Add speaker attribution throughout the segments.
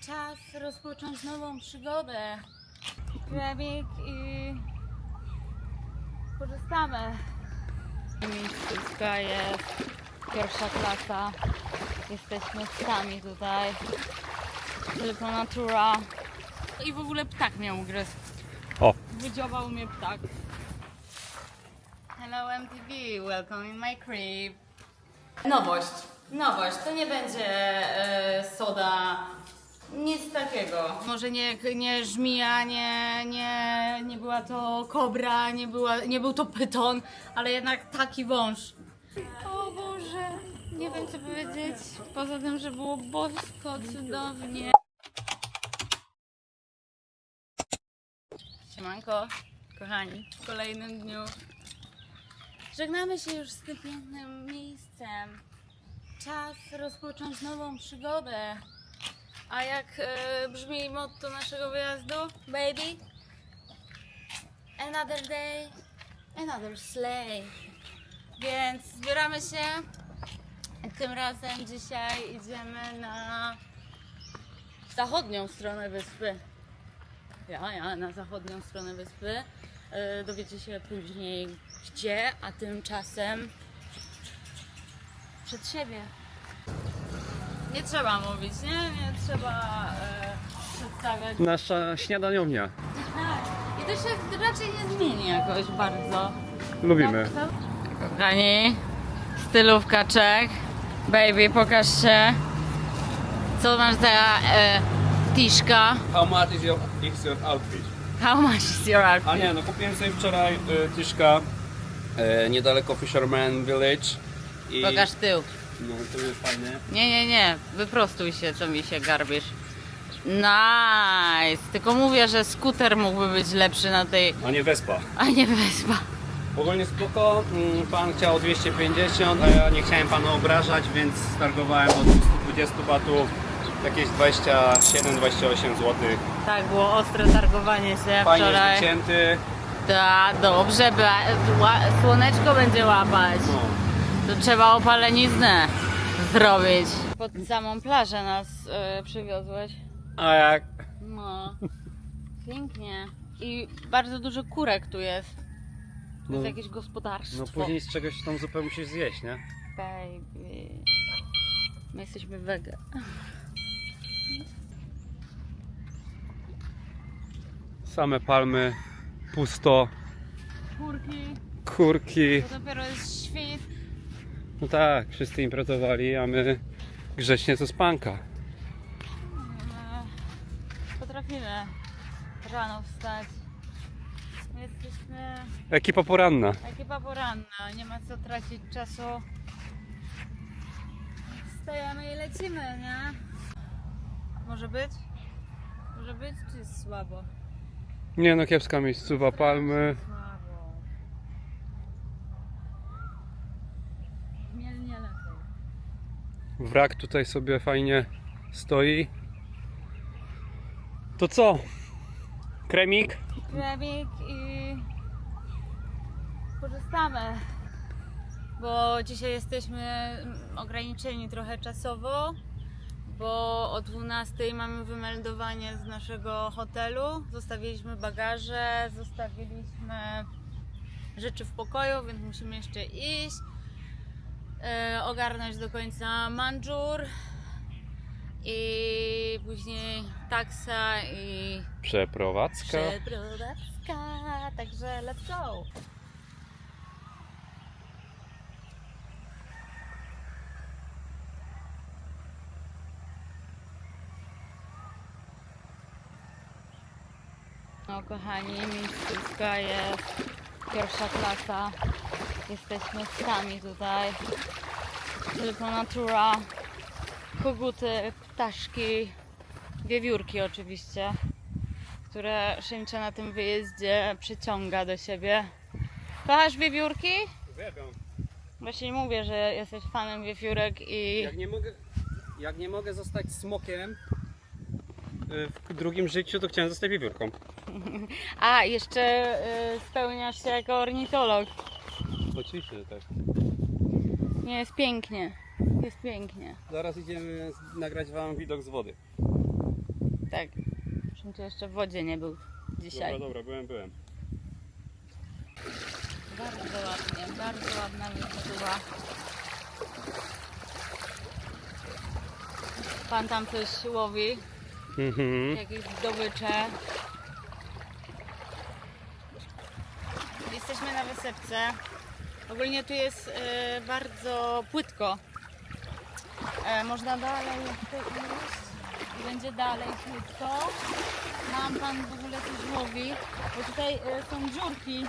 Speaker 1: Czas rozpocząć nową przygodę. Krewik i korzystamy. Miejscówka jest pierwsza klasa. Jesteśmy sami tutaj. Tylko natura. I w ogóle ptak mnie ugryzł.
Speaker 2: O.
Speaker 1: Wydziobał mnie ptak. Hello MTV, welcome in my crib. Nowość. Nowość. To nie będzie e, soda. Nic takiego. Może nie, nie żmija, nie, nie, nie była to kobra, nie, była, nie był to pyton, ale jednak taki wąż. O Boże, nie wiem co powiedzieć. Poza tym, że było bosko, cudownie. Siemanko, kochani, w kolejnym dniu. Żegnamy się już z tym pięknym miejscem. Czas rozpocząć nową przygodę. A jak e, brzmi motto naszego wyjazdu? Baby? Another day, another sleigh. Więc zbieramy się. Tym razem dzisiaj idziemy na zachodnią stronę wyspy. Ja, ja, na zachodnią stronę wyspy. E, Dowiecie się później gdzie, a tymczasem przed siebie. Nie trzeba mówić, nie? Nie trzeba e, przedstawiać.
Speaker 2: Nasza śniadaniownia.
Speaker 1: Tak. I to się raczej nie zmieni jakoś bardzo.
Speaker 2: Lubimy.
Speaker 1: Kochani, stylówka Czech. Baby, pokaż się. Co masz za e, tiszka?
Speaker 2: How much is your, is your outfit?
Speaker 1: How much is your outfit?
Speaker 2: A nie, no kupiłem sobie wczoraj y, tyszka y, niedaleko Fisherman Village. I,
Speaker 1: Pokaż tył.
Speaker 2: No to jest fajne.
Speaker 1: Nie, nie, nie. Wyprostuj się, co mi się garbisz. Nice. Tylko mówię, że skuter mógłby być lepszy na tej,
Speaker 2: A nie Vespa.
Speaker 1: a nie Vespa.
Speaker 2: Ogólnie spoko, mm, pan chciał 250, a ja nie chciałem pana obrażać, więc stargowałem od 220 batów jakieś 27-28 zł.
Speaker 1: Tak, było ostre targowanie się
Speaker 2: Fajnie
Speaker 1: wczoraj.
Speaker 2: wycięty.
Speaker 1: Tak, dobrze, ba- ła- słoneczko będzie łapać.
Speaker 2: No.
Speaker 1: To trzeba opaleniznę zrobić. Pod samą plażę nas y, przywiozłeś.
Speaker 2: A jak?
Speaker 1: No, pięknie. I bardzo dużo kurek tu jest. To jest
Speaker 2: No.
Speaker 1: jakieś gospodarstwo.
Speaker 2: No później z czegoś tam zupełnie musisz zjeść, nie?
Speaker 1: Baby. My jesteśmy wege.
Speaker 2: Same palmy, pusto,
Speaker 1: Kurki.
Speaker 2: kurki.
Speaker 1: To dopiero jest świt.
Speaker 2: No tak, wszyscy imprezowali, a my grzecznie to spanka.
Speaker 1: My Potrafimy rano wstać. My jesteśmy
Speaker 2: Ekipa poranna.
Speaker 1: ekipa poranna. Nie ma co tracić czasu. Wstajemy i lecimy, nie? Może być? Może być, czy jest słabo?
Speaker 2: Nie no, kiepska miejscowa, palmy.
Speaker 1: Słabo.
Speaker 2: Wrak tutaj sobie fajnie stoi. To co? Kremik?
Speaker 1: Krewik i korzystamy. Bo dzisiaj jesteśmy ograniczeni trochę czasowo, bo o 12 mamy wymeldowanie z naszego hotelu. Zostawiliśmy bagaże, zostawiliśmy rzeczy w pokoju, więc musimy jeszcze iść. E, ogarnąć do końca Manżur i później taksa i
Speaker 2: Przeprowadzka.
Speaker 1: Przeprowadzka, także let's go. No kochani, miejscówka jest pierwsza klasa. Jesteśmy sami tutaj. Tylko natura, koguty, ptaszki, wiewiórki oczywiście które Szymcia na tym wyjeździe przyciąga do siebie. Kochasz wiewiórki?
Speaker 2: Uwielbiam.
Speaker 1: Właśnie mówię, że jesteś fanem wiewiórek i
Speaker 2: Jak nie mogę, jak nie mogę zostać smokiem y, w drugim życiu, to chciałem zostać wiewiórką.
Speaker 1: a jeszcze y, spełniasz się jako ornitolog.
Speaker 2: Oczywiście, że tak.
Speaker 1: Nie, jest pięknie. Jest pięknie.
Speaker 2: Zaraz idziemy nagrać wam widok z wody.
Speaker 1: Tak. Żebym tu jeszcze w wodzie nie był dzisiaj.
Speaker 2: Dobra, dobra, byłem, byłem.
Speaker 1: Bardzo ładnie, bardzo ładna mikstura. Pan tam coś łowi,
Speaker 2: Mhm.
Speaker 1: jakieś zdobycze. Jesteśmy na wysepce. Ogólnie tu jest e, bardzo płytko. E, można dalej jeszcze iść będzie dalej płytko. Mam pan w ogóle coś łowi, bo tutaj e, są dziurki.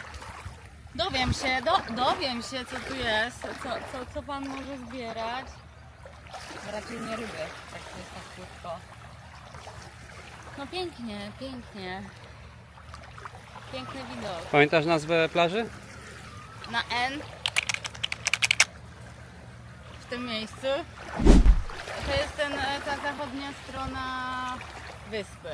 Speaker 1: Dowiem się, do, dowiem się co tu jest, co, co, co pan może zbierać. Raczej nie ryby, jak to jest tak płytko. No pięknie, pięknie. Piękny widok.
Speaker 2: Pamiętasz nazwę plaży?
Speaker 1: Na N. W tym miejscu. To jest ten, e, ta zachodnia strona wyspy.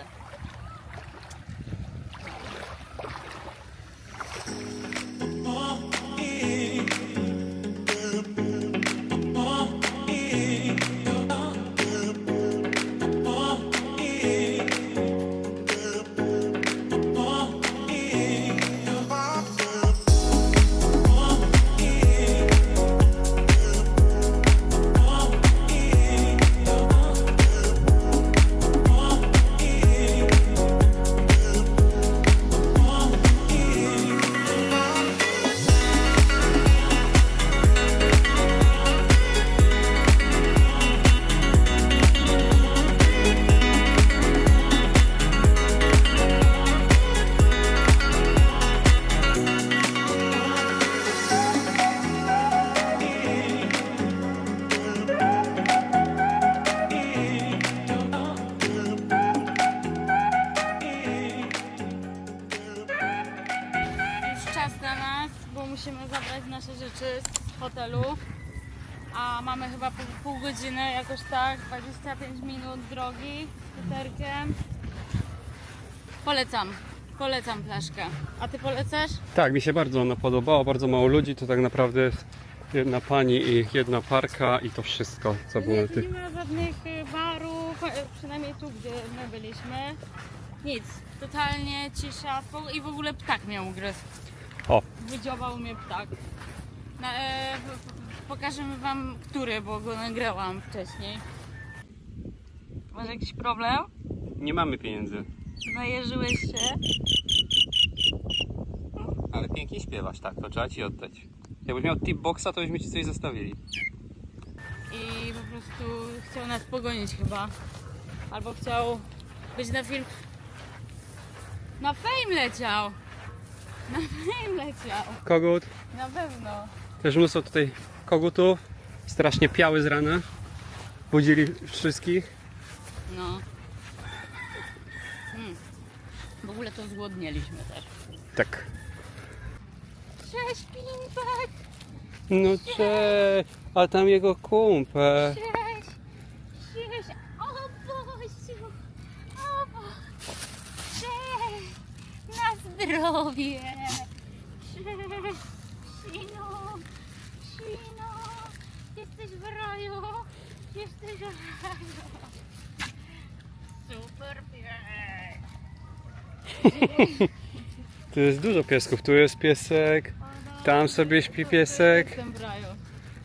Speaker 1: Czas na nas, bo musimy zabrać nasze rzeczy z hotelu. A mamy chyba pół, pół godziny, jakoś tak, 25 minut drogi skuterkiem. Polecam, polecam flaszkę. A ty polecasz?
Speaker 2: Tak, mi się bardzo ona podobała, bardzo mało ludzi, to tak naprawdę jest jedna pani i jedna parka i to wszystko, co było na
Speaker 1: Nie, tu
Speaker 2: tych...
Speaker 1: nie ma żadnych y, barów, e, przynajmniej tu, gdzie my byliśmy. Nic, totalnie cisza i w ogóle ptak mnie ugryzł.
Speaker 2: O,
Speaker 1: Wydziobał mnie ptak. Na, e, pokażemy wam, który, bo go nagrałam wcześniej. Masz jakiś problem?
Speaker 2: nie mamy pieniędzy,
Speaker 1: Najeżyłeś się?
Speaker 2: ale pięknie śpiewasz, tak, to trzeba ci oddać. Jakbyś miał tip boxa, to byśmy ci coś zostawili.
Speaker 1: I po prostu chciał nas pogonić chyba. Albo chciał być na film. Na fame leciał! Na fame leciał!
Speaker 2: Kogut,
Speaker 1: Na pewno.
Speaker 2: też mnóstwo tutaj kogutów, strasznie piały z rana, budzili wszystkich.
Speaker 1: No. Hmm. W ogóle to zgłodnieliśmy też.
Speaker 2: Tak.
Speaker 1: Cześć, Pimpek!
Speaker 2: No cześć, a tam jego kumpel.
Speaker 1: Cześć! O Boziu! O Bo... Cześć! Na zdrowie! Sino! Sino! Jesteś w raju! Jesteś w raju! Super pies!
Speaker 2: Tu jest dużo piesków, tu jest piesek, tam sobie śpi piesek.
Speaker 1: Jestem w raju.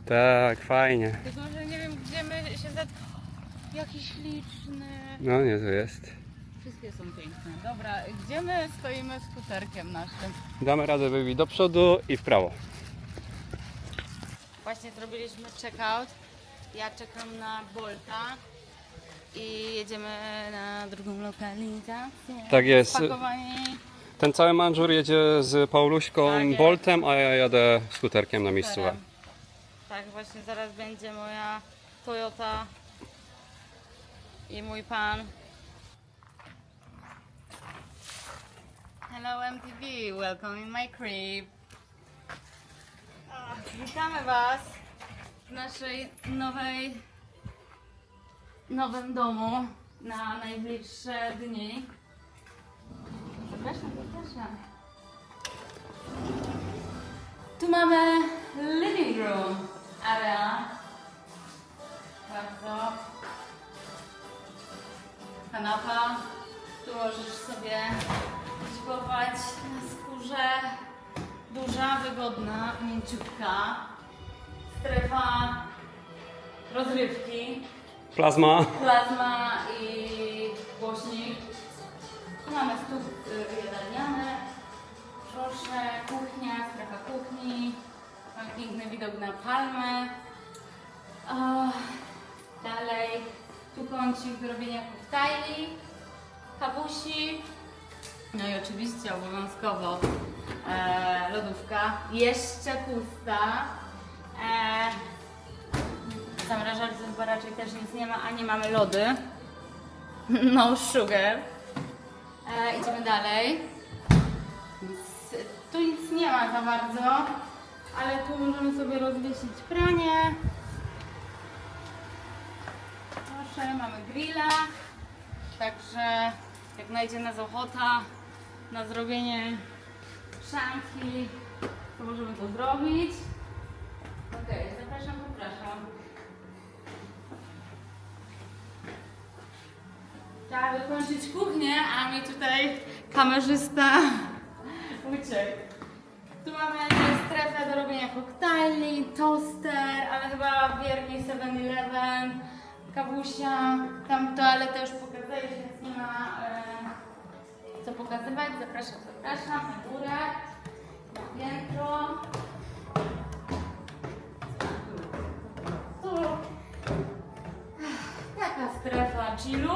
Speaker 2: Tak, fajnie.
Speaker 1: Tylko, że nie wiem, gdzie my się za... Jakiś liczny.
Speaker 2: No nie, to jest.
Speaker 1: Wszystkie są piękne. Dobra, gdzie my stoimy skuterkiem naszym?
Speaker 2: Damy radę baby do przodu i w prawo.
Speaker 1: Właśnie zrobiliśmy check-out. Ja czekam na Bolta i jedziemy na drugą lokalizację.
Speaker 2: Tak jest.
Speaker 1: Spakowani.
Speaker 2: Ten cały manżur jedzie z Pauluśką
Speaker 1: Tak jest.
Speaker 2: Boltem, a ja jadę skuterkiem na miejscówę.
Speaker 1: Tak, właśnie zaraz będzie moja Toyota i mój pan. Hello MTV, welcome in my crib. Witamy Was w naszej nowej, nowym domu na najbliższe dni. Zapraszam, zapraszam. Tu mamy living room area. Bardzo. Kanapa. Tu możesz sobie dźwigować na skórze. Duża, wygodna, mięciutka. Strefa rozrywki.
Speaker 2: Plazma.
Speaker 1: Plazma i głośnik. Tu mamy stół y, jadalniany. Proszę, kuchnia, strefa kuchni. Mamy piękny widok na palmę. O, dalej, tu kącik do robienia koktajli, kapusi. No i oczywiście obowiązkowo e, lodówka, jeszcze pusta. E, zamrażarce chyba raczej też nic nie ma, a nie mamy lody. No sugar. E, idziemy dalej. Nic, tu nic nie ma za bardzo, ale tu możemy sobie rozwiesić pranie. Proszę, mamy grilla. Także jak najdzie nas ochota na zrobienie szanki, to możemy to zrobić. Okej, zapraszam, zapraszam. Trzeba wykończyć kuchnię, a mi tutaj kamerzysta uciekł. Tu mamy strefę do robienia koktajli, toster, ale chyba wierni 7-Eleven, kawusia, tam toaletę już pokazałeś, więc nie ma e, co pokazywać. Zapraszam, zapraszam na górę, na piętro. Tu taka strefa chillu.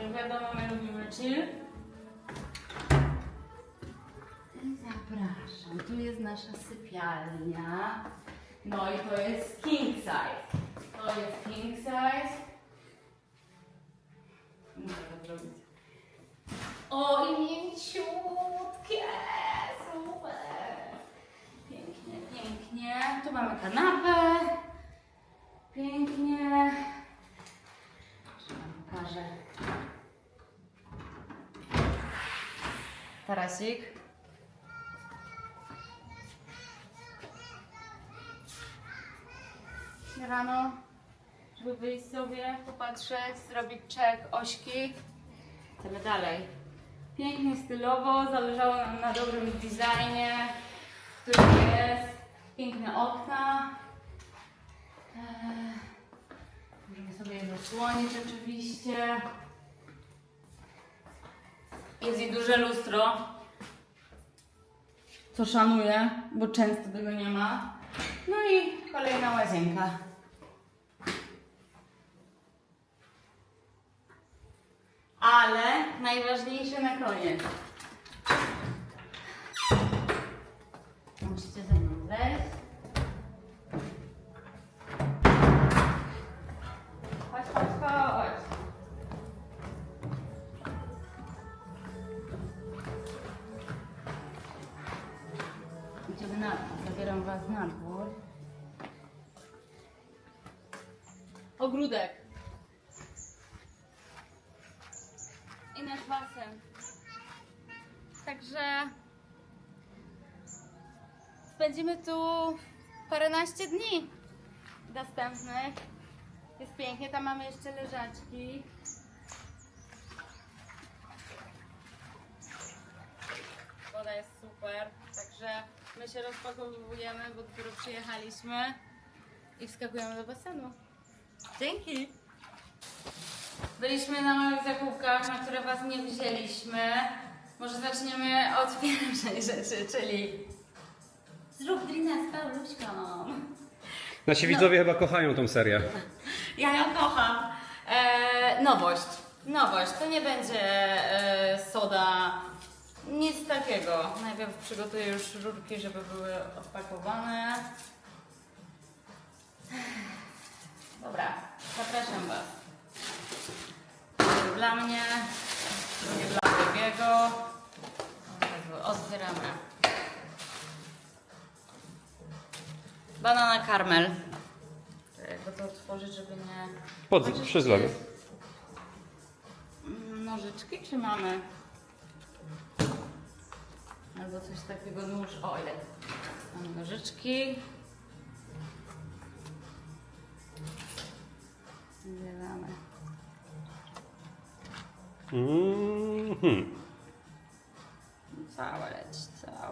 Speaker 1: Jak wiadomo, my lubimy chill. Zapraszam, tu jest nasza sypialnia. No i to jest king size. To jest king size. Muszę to zrobić. O, i mięciutkie, super. Pięknie, pięknie. Tu mamy kanapę. Pięknie. Jeszcze wam pokażę. Tarasik. Rano, żeby wyjść sobie, popatrzeć, zrobić check ośki. Idziemy dalej. Pięknie, stylowo, zależało nam na dobrym designie, który jest. Piękne okna. Eee, Możemy sobie je zasłonić oczywiście. Jest i duże lustro, co szanuję, bo często tego nie ma. No i kolejna łazienka. Ale najważniejsze na koniec. Musicie ze mną wejść. Chodź, chodź, chodź. Idziemy na dwór. Zabieram Was na dwór. Ogródek. Także spędzimy tu paręnaście dni następnych. Jest pięknie, tam mamy jeszcze leżaczki. Woda jest super, także my się rozpakowujemy, bo dopiero przyjechaliśmy i wskakujemy do basenu. Dzięki! Byliśmy na małych zakupkach, na które Was nie wzięliśmy. Może zaczniemy od pierwszej rzeczy, czyli zrób drina z Pauluśką.
Speaker 2: Nasi widzowie chyba kochają tą serię.
Speaker 1: Ja ją kocham. E, nowość. Nowość. To nie będzie e, soda. Nic takiego. Najpierw przygotuję już rurki, żeby były odpakowane. Dobra, zapraszam Was. Dla mnie, drugie dla drugiego. Otwieramy. Banana karmel. Jakby to otworzyć, żeby nie...
Speaker 2: Pod, przy zlewie.
Speaker 1: Mm, Nożyczki czy mamy? Albo coś takiego, nóż, o ile. Mamy nożyczki. Zbieramy.
Speaker 2: Mm. Mhm.
Speaker 1: Całe leci, całe.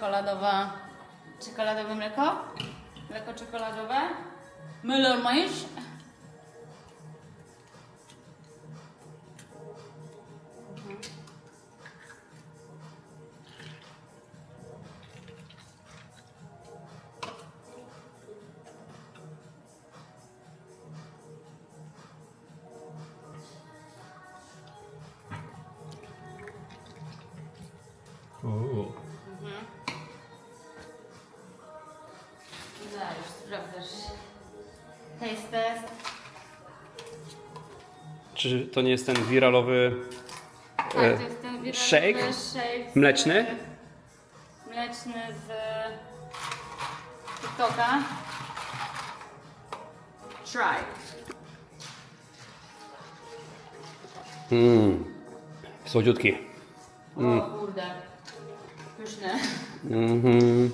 Speaker 1: Czekoladowa, czekoladowe mleko, mleko czekoladowe, Müller Milch.
Speaker 2: Uuu. Czy to nie jest ten wiralowy
Speaker 1: Tak,
Speaker 2: E,
Speaker 1: to jest ten wiralowy
Speaker 2: shake?
Speaker 1: shake z-
Speaker 2: Mleczny?
Speaker 1: Mleczny z TikToka. Try.
Speaker 2: mm. słodziutki?
Speaker 1: O kurde. Pyszny.
Speaker 2: Mhm.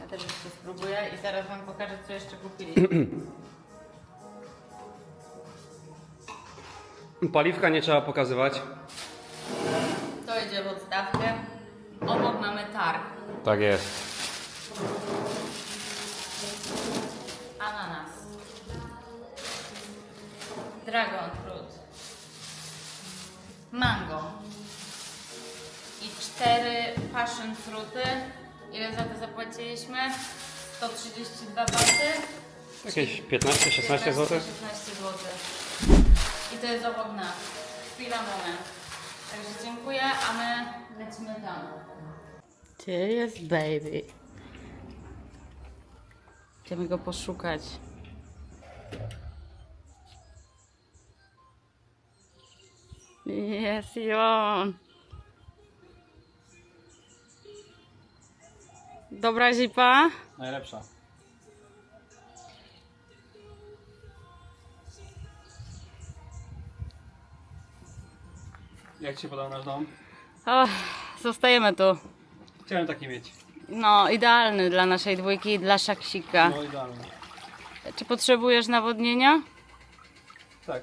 Speaker 1: Ja też jeszcze spróbuję i zaraz wam pokażę co jeszcze kupili.
Speaker 2: Paliwka nie trzeba pokazywać.
Speaker 1: To idzie w odstawkę. Obok mamy targ.
Speaker 2: Tak jest.
Speaker 1: Ananas. Dragon fruit. Mango. I cztery passion fruity. Ile za to zapłaciliśmy? 132 baty.
Speaker 2: Jakieś 15-16 zł?
Speaker 1: 16 zł. I to jest obok nas. Chwila, moment. Także dziękuję, a my lecimy tam. Gdzie jest baby? Chcemy go poszukać. Jest i on. Dobra zipa?
Speaker 2: Najlepsza. Jak Ci się podoba nasz dom?
Speaker 1: Och, zostajemy tu.
Speaker 2: Chciałem taki mieć.
Speaker 1: No, idealny dla naszej dwójki i dla szaksika.
Speaker 2: No idealny.
Speaker 1: Czy potrzebujesz nawodnienia?
Speaker 2: Tak.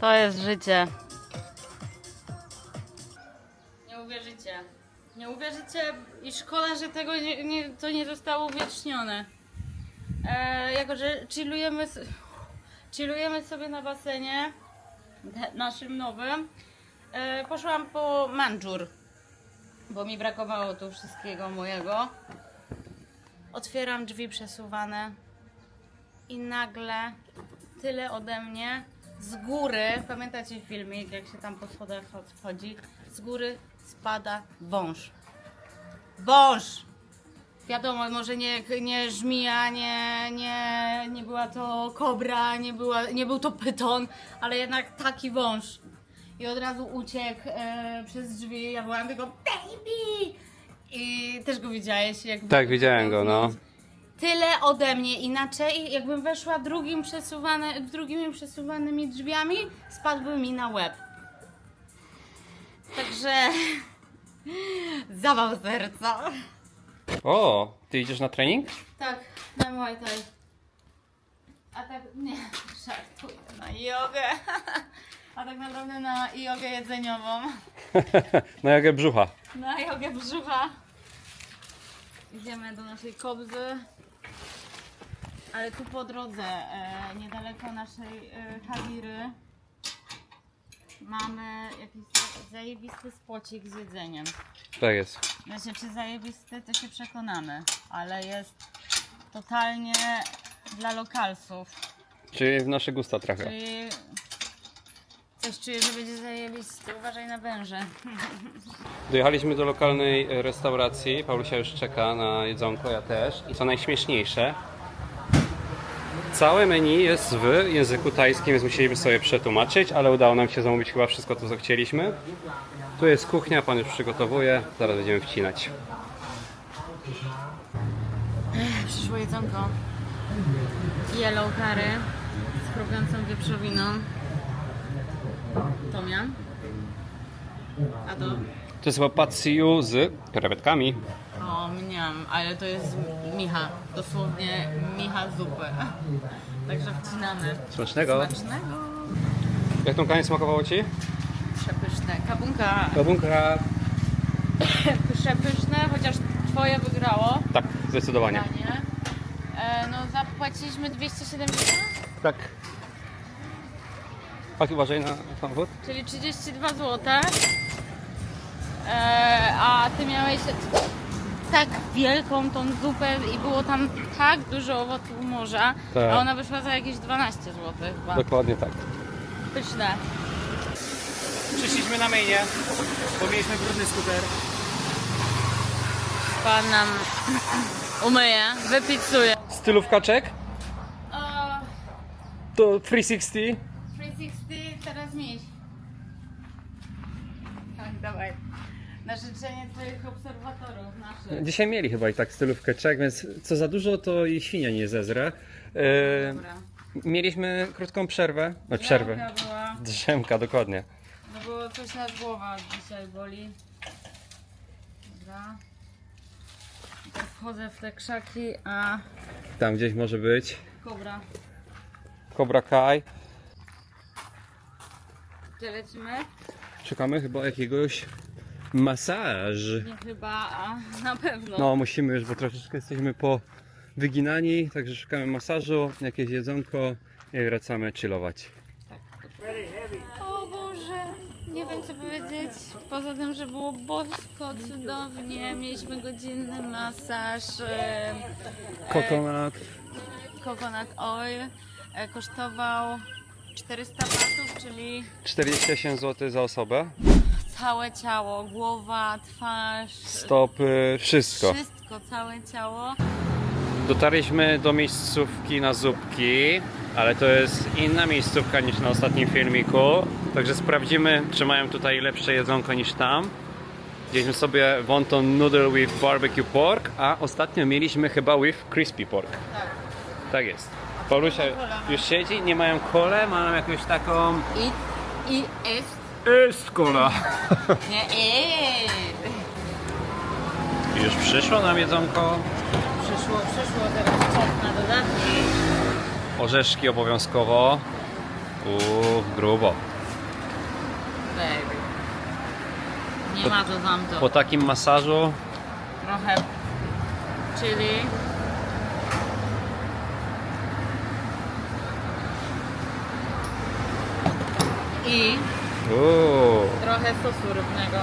Speaker 1: To jest życie. Nie uwierzycie. Nie uwierzycie i szkoda, że tego nie, nie, to nie zostało uwiecznione. E, jako, że chillujemy, chillujemy sobie na basenie naszym nowym. E, poszłam po manżur, bo mi brakowało tu wszystkiego mojego. Otwieram drzwi przesuwane i nagle tyle ode mnie z góry, pamiętacie filmik, jak się tam po schodach wchodzi, z góry spada wąż. Wąż! Wiadomo, może nie, nie żmija, nie, nie, nie była to kobra, nie, była, nie był to pyton, ale jednak taki wąż. I od razu uciekł e, przez drzwi, ja byłam tylko baby! I też go widziałeś? Jak
Speaker 2: Tak, widziałem go, no.
Speaker 1: Tyle ode mnie, inaczej jakbym weszła drugim przesuwane, drugimi przesuwanymi drzwiami, spadłby mi na łeb. Także zawał serca.
Speaker 2: O, Ty idziesz na trening?
Speaker 1: Tak, na Muay Thai. A tak, nie, żartuję, na jogę. A tak naprawdę na jogę jedzeniową.
Speaker 2: na jagę brzucha.
Speaker 1: Na jogę brzucha. Idziemy do naszej kobzy. Ale tu po drodze, e, niedaleko naszej e, mamy jakiś za- zajebisty spocik z jedzeniem.
Speaker 2: Tak jest.
Speaker 1: Wiecie, czy zajebisty, to się przekonamy, ale jest totalnie dla lokalsów.
Speaker 2: Czyli w nasze gusta trafia.
Speaker 1: Czyli coś czuję, że będzie zajebisty. Uważaj na węże.
Speaker 2: Dojechaliśmy do lokalnej e, restauracji. Paulusia już czeka na jedzonko, ja też. I co najśmieszniejsze, całe menu jest w języku tajskim, więc musieliśmy sobie przetłumaczyć, ale udało nam się zamówić chyba wszystko to, co chcieliśmy. Tu jest kuchnia, pan już przygotowuje, zaraz będziemy wcinać.
Speaker 1: Przyszło jedzonko. Yellow curry z chrupiącą wieprzowiną. Tomian. A to?
Speaker 2: To jest chyba z krewetkami.
Speaker 1: O, mniam, ale to jest micha. Dosłownie micha zupy. Także wcinamy.
Speaker 2: Smacznego.
Speaker 1: Smacznego.
Speaker 2: Jak tą kaniec smakowało Ci?
Speaker 1: Przepyszne. Kabunka
Speaker 2: Kabunka.
Speaker 1: przepyszne, chociaż twoje wygrało.
Speaker 2: Tak, zdecydowanie.
Speaker 1: Danie. E, no zapłaciliśmy 270,
Speaker 2: Tak. Tak, uważaj na samochód.
Speaker 1: czyli 32 zł. E, a ty miałeś tak wielką tą zupę i było tam tak dużo owoców morza,
Speaker 2: Tak.
Speaker 1: a ona wyszła za jakieś 12 zł chyba.
Speaker 2: Dokładnie tak.
Speaker 1: Pyszne.
Speaker 2: Przyszliśmy na mainie, bo mieliśmy brudny skuter.
Speaker 1: Pan nam umyje, wypizzuje.
Speaker 2: Stylówka czek, to 360.
Speaker 1: 360 teraz mieć. Tak, dawaj. Na życzenie twoich obserwatorów naszych.
Speaker 2: Dzisiaj mieli chyba i tak stylówkę czek, więc co za dużo to i świnia nie zezre. E,
Speaker 1: Dobra.
Speaker 2: mieliśmy krótką przerwę. No, przerwę.
Speaker 1: Jaka była?
Speaker 2: Drzemka, dokładnie.
Speaker 1: No bo coś nas głowa dzisiaj boli. Dobra. Tak wchodzę w te krzaki, a
Speaker 2: Tam gdzieś może być.
Speaker 1: kobra.
Speaker 2: Cobra Kai.
Speaker 1: Gdzie lecimy?
Speaker 2: Szukamy chyba jakiegoś masaż.
Speaker 1: Nie chyba, a na pewno.
Speaker 2: No musimy już, bo troszeczkę jesteśmy po wyginani, także szukamy masażu, jakieś jedzonko i wracamy chillować.
Speaker 1: O Boże, nie wiem co powiedzieć. Poza tym, że było bosko, cudownie. Mieliśmy godzinny masaż. E,
Speaker 2: Coconut.
Speaker 1: coconut oil e, kosztował 400 batów, czyli
Speaker 2: 48 zł za osobę.
Speaker 1: Całe ciało, głowa, twarz,
Speaker 2: Stopy, wszystko.
Speaker 1: wszystko, całe ciało.
Speaker 2: Dotarliśmy do miejscówki na zupki, ale to jest inna miejscówka niż na ostatnim filmiku. Także sprawdzimy, czy mają tutaj lepsze jedzonko niż tam. Jedliśmy sobie wonton noodle with barbecue pork, a ostatnio mieliśmy chyba with crispy pork.
Speaker 1: Tak.
Speaker 2: Tak jest. Paulusia już siedzi, nie mają kole, mają jakąś taką...
Speaker 1: I, i jest,
Speaker 2: Jest kola!
Speaker 1: nie jest.
Speaker 2: Już przyszło nam jedzonko.
Speaker 1: Przyszło, przyszło, teraz czas na dodatki.
Speaker 2: Orzeszki obowiązkowo. Uuu, grubo.
Speaker 1: Baby. Nie ma to tamto.
Speaker 2: Po takim masażu
Speaker 1: Trochę chili. I
Speaker 2: Uuu.
Speaker 1: trochę sosu rybnego.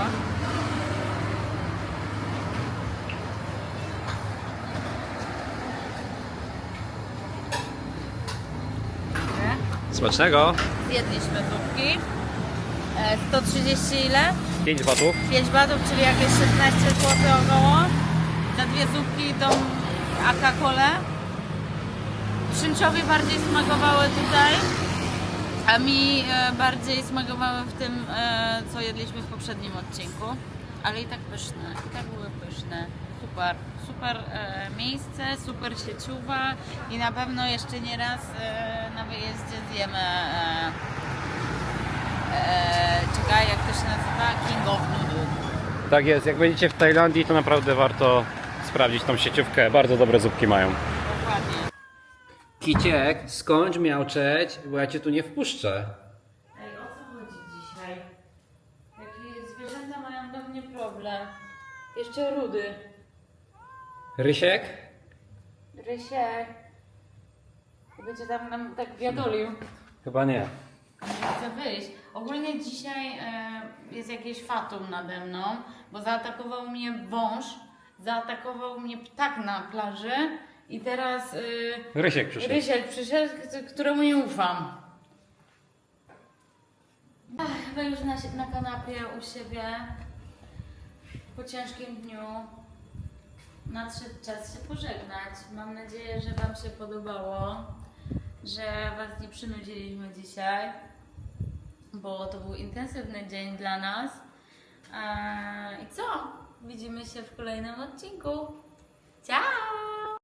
Speaker 2: Smacznego.
Speaker 1: Zjedliśmy zupki. E, 130 ile?
Speaker 2: 5 batów.
Speaker 1: 5 batów, czyli jakieś 16 zł około. Za dwie zupki tą Aka-Colę. Szynczowi bardziej smakowały tutaj, a mi e, bardziej smakowały w tym, e, co jedliśmy w poprzednim odcinku. Ale i tak pyszne, i tak były pyszne. Super, super e, miejsce, super sieciowa i na pewno jeszcze nie raz na wyjeździe zjemy czekaj, jak to się nazywa? King of Noodle.
Speaker 2: Tak jest, jak będziecie w Tajlandii, to naprawdę warto sprawdzić tą sieciówkę. Bardzo dobre zupki mają. Kiciek, skończ miauczeć, bo ja cię tu nie wpuszczę.
Speaker 1: Ej, o co chodzi dzisiaj? Jakie zwierzęta mają do mnie problem? Jeszcze rudy.
Speaker 2: Rysiek?
Speaker 1: Rysiek. Będzie tam nam tak wiadolił.
Speaker 2: Chyba nie.
Speaker 1: Nie chcę wyjść. Ogólnie dzisiaj e, jest jakieś fatum nade mną, bo zaatakował mnie wąż, zaatakował mnie ptak na plaży i teraz y,
Speaker 2: Rysiek przyszedł.
Speaker 1: Rysiek przyszedł, któremu nie ufam. Ach, Chyba już na, na kanapie u siebie po ciężkim dniu nadszedł czas się pożegnać. Mam nadzieję, że Wam się podobało. że Was nie przynudziliśmy dzisiaj, bo to był intensywny dzień dla nas. Eee, I co? Widzimy się w kolejnym odcinku. Ciao!